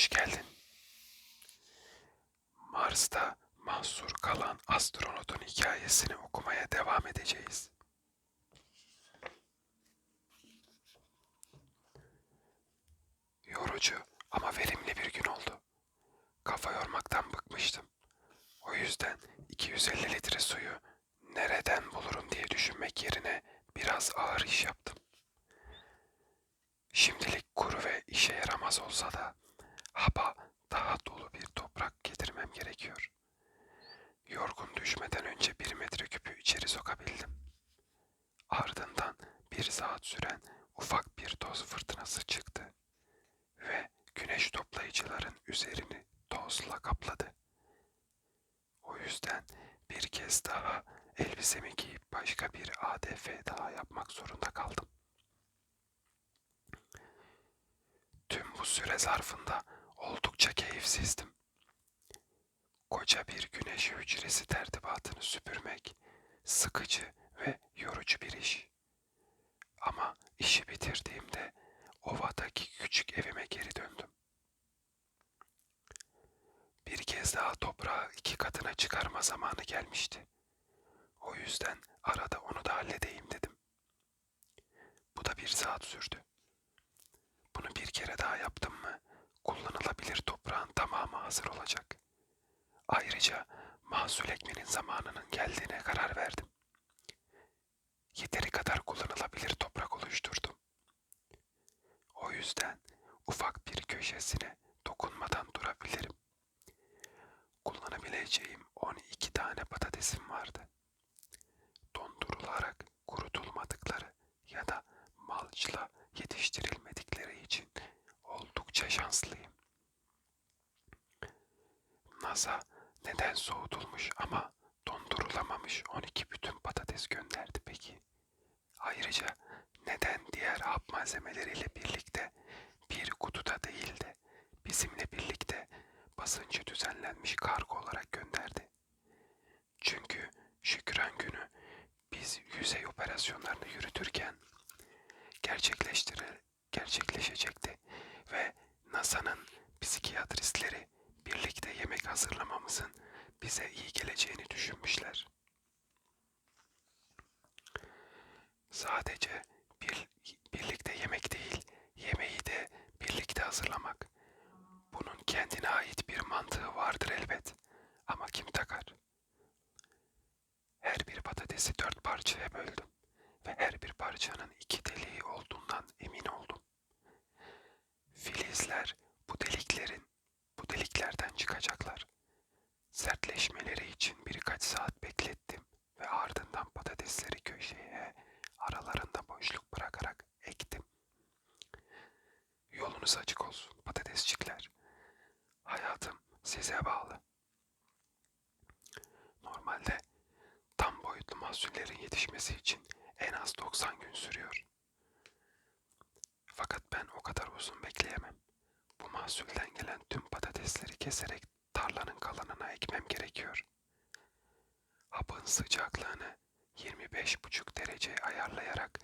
hoş geldin. Mars'ta mahsur kalan astronotun hikayesini okumaya devam edeceğiz. Yorucu ama verimli bir gün oldu. Kafa yormaktan bıkmıştım. O yüzden 250 litre suyu nereden bulurum diye düşünmek yerine biraz ağır iş yaptım. Şimdilik kuru ve işe yaramaz olsa da haba daha dolu bir toprak getirmem gerekiyor. Yorgun düşmeden önce bir metre küpü içeri sokabildim. Ardından bir saat süren ufak bir toz fırtınası çıktı ve güneş toplayıcıların üzerini tozla kapladı. O yüzden bir kez daha elbisemi giyip başka bir ADF daha yapmak zorunda kaldım. Tüm bu süre zarfında oldukça keyifsizdim. Koca bir güneş hücresi tertibatını süpürmek sıkıcı ve yorucu bir iş. Ama işi bitirdiğimde ovadaki küçük evime geri döndüm. Bir kez daha toprağı iki katına çıkarma zamanı gelmişti. O yüzden arada onu da halledeyim dedim. Bu da bir saat sürdü. Bunu bir kere daha yaptım mı kullanılabilir toprağın tamamı hazır olacak. Ayrıca mahsul ekmenin zamanının geldiğine karar verdim. Yeteri kadar kullanılabilir toprak oluşturdum. O yüzden ufak bir köşesine dokunmadan durabilirim. Kullanabileceğim 12 tane patatesim vardı. Dondurularak kurutulmadıkları ya da malçla yetiştirilmedikleri için oldukça şanslıyım. NASA neden soğutulmuş ama dondurulamamış 12 bütün patates gönderdi peki? Ayrıca neden diğer hap malzemeleriyle birlikte bir kutuda değil de bizimle birlikte basıncı düzenlenmiş kargo olarak gönderdi? Çünkü Şükran günü biz yüzey operasyonlarını yürütürken gerçekleştire, gerçekleşecekti ve NASA'nın psikiyatristleri hazırlamamızın bize iyi geleceğini düşünmüşler. Sadece bir, birlikte yemek değil, yemeği de birlikte hazırlamak. Bunun kendine ait bir mantığı vardır elbet. Ama kim takar? Her bir patatesi dört parçaya böldüm ve her bir parçanın iki deliği olduğundan emin oldum. Filizler bu deliklerin deliklerden çıkacaklar. Sertleşmeleri için birkaç saat beklettim ve ardından patatesleri köşeye aralarında boşluk bırakarak ektim. Yolunuz açık olsun patatesçikler. Hayatım size bağlı. Normalde tam boyutlu mahsullerin yetişmesi için en az 90 gün sürüyor. Fakat ben o kadar uzun bekleyemem. Bu mahsulden gelen tüm patatesleri keserek tarlanın kalanına ekmem gerekiyor. Hapın sıcaklığını 25,5 derece ayarlayarak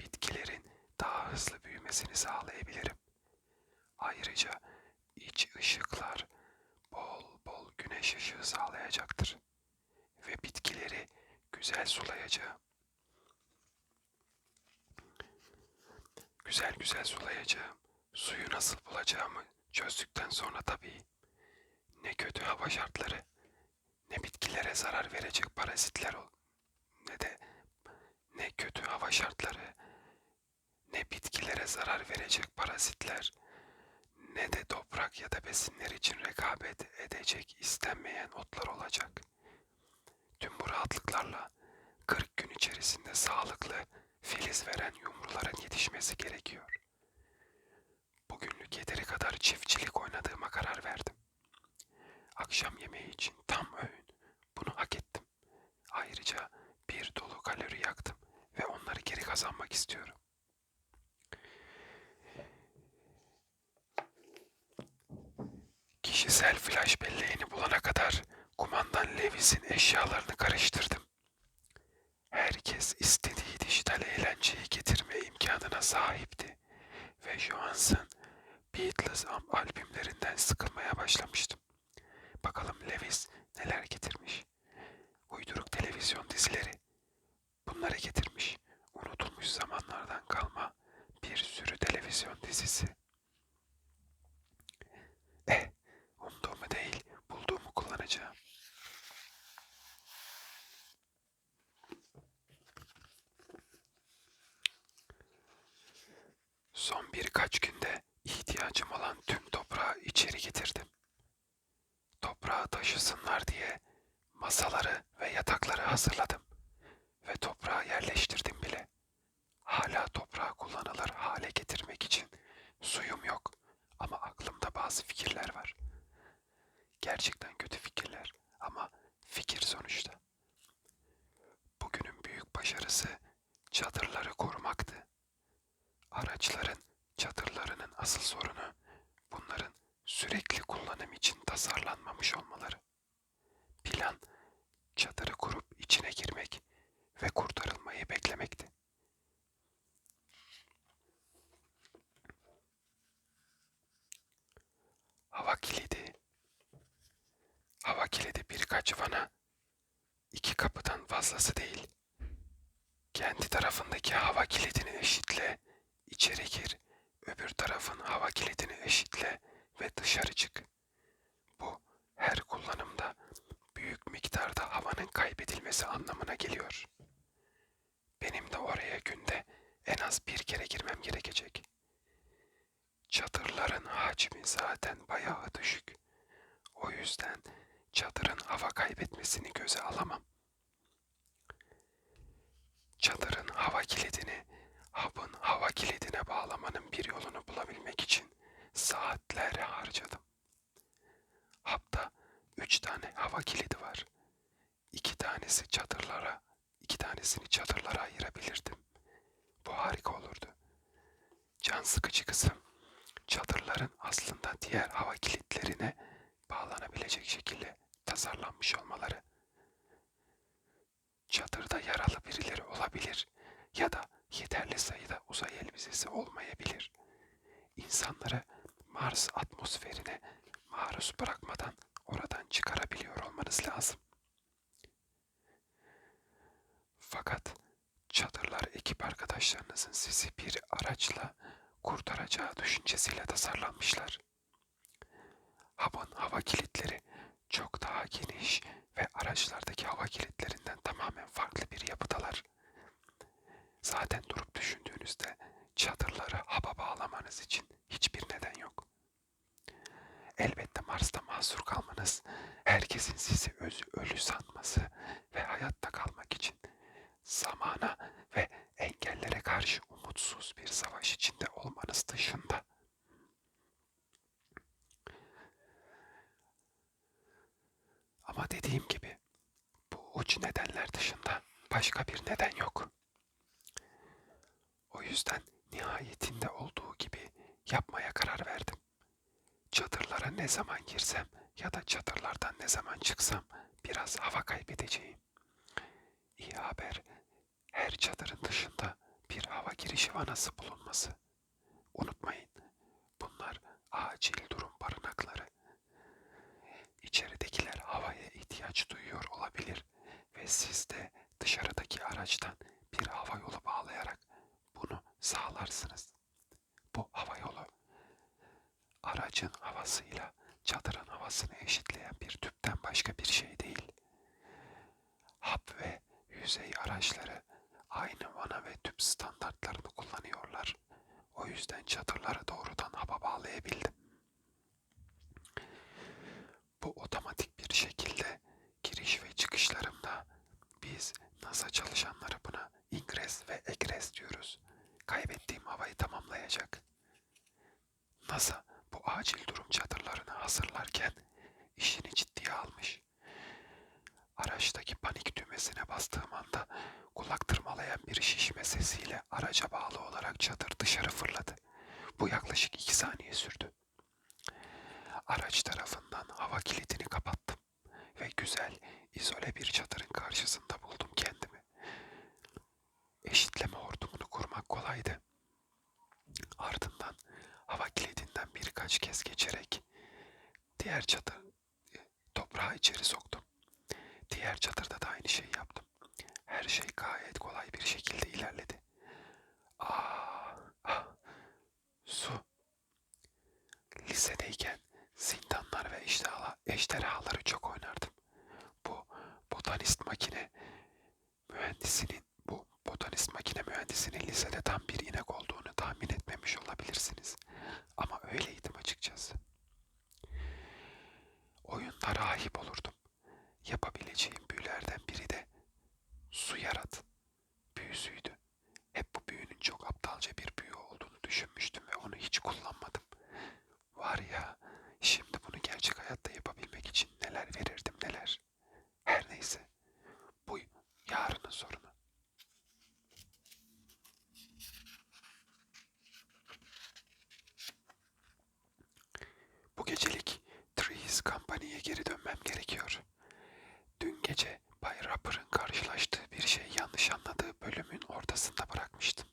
bitkilerin daha hızlı büyümesini sağlayabilirim. Ayrıca iç ışıklar bol bol güneş ışığı sağlayacaktır ve bitkileri güzel sulayacağım. Güzel güzel sulayacağım. Suyu nasıl bulacağımı çözdükten sonra tabii. Ne kötü hava şartları, ne bitkilere zarar verecek parazitler ol, ne de ne kötü hava şartları, ne bitkilere zarar verecek parazitler, ne de toprak ya da besinler için rekabet edecek istenmeyen otlar olacak. Tüm bu rahatlıklarla 40 gün içerisinde sağlıklı, filiz veren yumruların yetişmesi gerekiyor. Bugünlük yeteri kadar çiftçilik oynadığıma karar verdim. Akşam yemeği için tam öğün. Bunu hak ettim. Ayrıca bir dolu kalori yaktım ve onları geri kazanmak istiyorum. Kişisel flash belleğini bulana kadar kumandan Lewis'in eşyalarını karıştırdım. Herkes istediği dijital eğlenceyi getirme imkanına sahipti ve Johansson Beatles albümlerinden sıkılmaya başlamıştım. Bakalım Lewis neler getirmiş. Uyduruk televizyon dizileri. Bunları getirmiş. Unutulmuş zamanlardan kalma bir sürü televizyon dizisi. Eh, umduğumu değil, bulduğumu kullanacağım. Son birkaç günde ihtiyacım olan tüm toprağı içeri getirdim. Toprağı taşısınlar diye masaları ve yatakları hazırladım ve toprağı yerleştirdim bile. Hala toprağı kullanılır hale getirmek için suyum yok ama aklımda bazı fikirler var. Gerçekten kötü fikirler ama fikir sonuçta. Bugünün büyük başarısı çadırları korumaktı. Araçların asıl sorunu bunların sürekli kullanım için tasarlanmamış olmaları. Plan çadırı kurup içine girmek ve kurtarılmayı beklemekti. Hava kilidi. Hava kilidi birkaç vana, iki kapıdan fazlası değil. Kendi tarafındaki hava kilidini eşitle, içeri gir, öbür tarafın hava kilidini eşitle ve dışarı çık. Bu her kullanımda büyük miktarda havanın kaybedilmesi anlamına geliyor. Benim de oraya günde en az bir kere girmem gerekecek. Çadırların hacmi zaten bayağı düşük. O yüzden çadırın hava kaybetmesini göze alamam. Çadırın hava kilidini hapın hava kilidine bağlamanın bir yolunu bulabilmek için saatler harcadım. Hapta üç tane hava kilidi var. İki tanesi çadırlara, iki tanesini çadırlara ayırabilirdim. Bu harika olurdu. Can sıkıcı kısım, çadırların aslında diğer hava kilitlerine bağlanabilecek şekilde tasarlanmış olmaları. Çadırda yaralı birileri olabilir ya da yeterli sayıda uzay elbisesi olmayabilir. İnsanları Mars atmosferine maruz bırakmadan oradan çıkarabiliyor olmanız lazım. Fakat çadırlar ekip arkadaşlarınızın sizi bir araçla kurtaracağı düşüncesiyle tasarlanmışlar. Hub'ın hava kilitleri çok daha geniş ve araçlardaki hava kilitlerinden tamamen farklı bir yapıdalar. Zaten durup düşündüğünüzde çadırları haba bağlamanız için hiçbir neden yok. Elbette Mars'ta kalmanız, herkesin sizi öz ölü sanması ve hayatta kalmak için zamana ve engellere karşı umutsuz bir savaş içinde olmanız dışında. Ama dediğim gibi bu uç nedenler dışında başka bir neden yok. O yüzden nihayetinde olduğu gibi yapmaya karar verdim. Çadırlara ne zaman girsem ya da çadırlardan ne zaman çıksam biraz hava kaybedeceğim. İyi haber, her çadırın dışında bir hava girişi vanası bulunması. Unutmayın, bunlar acil durum barınakları. İçeridekiler havaya ihtiyaç duyuyor olabilir ve siz de dışarıdaki araçtan bir hava yolu bağlayarak bunu sağlarsınız. Bu hava yolu aracın havasıyla çadırın havasını eşitleyen bir tüpten başka bir şey değil. Hap ve yüzey araçları aynı vana ve tüp standartlarını kullanıyorlar. O yüzden çadırları doğrudan hapa bağlayabildim. Bu otomatik bir şekilde giriş ve çıkışlarımda biz NASA çalışanları buna ingres ve egres diyoruz. Kaybettiğim havayı tamamlayacak. NASA bu acil durum çadırlarını hazırlarken işini ciddiye almış. Araçtaki panik düğmesine bastığım anda kulak tırmalayan bir şişme sesiyle araca bağlı olarak çadır dışarı fırladı. Bu yaklaşık iki saniye sürdü. Araç tarafından hava kilidini kapattım ve güzel, izole bir çadırın karşısında buldum kendimi. Eşitleme hortumunu kurmak kolaydı. Ardından hava kilidinden bir vazgeçerek diğer çatı e, toprağı içeri soktum. Diğer çadırda da aynı şeyi yaptım. Her şey gayet kolay bir şekilde ilerledi. Ah, ah, su. Lisedeyken zindanlar ve ejderha, ejderhaları çok oynardım. Bu botanist makine mühendisinin bu botanist makine mühendisinin lisede tam bir inek olduğunu tahmin etmemiş olabilirsiniz. Ama öyleydim açıkçası. Oyunda rahip olurdum. Yapabileceğim büyülerden biri de su yarat büyüsüydü. Hep bu büyünün çok aptalca bir büyü olduğunu düşünmüştüm ve onu hiç kullanmadım. Var ya, şimdi bunu gerçek hayatta yapabilmek için neler verirdim neler. Her neyse, bu yarının sorunu. Bu gecelik Trees Company'ye geri dönmem gerekiyor. Dün gece Bay Rapper'ın karşılaştığı bir şey yanlış anladığı bölümün ortasında bırakmıştım.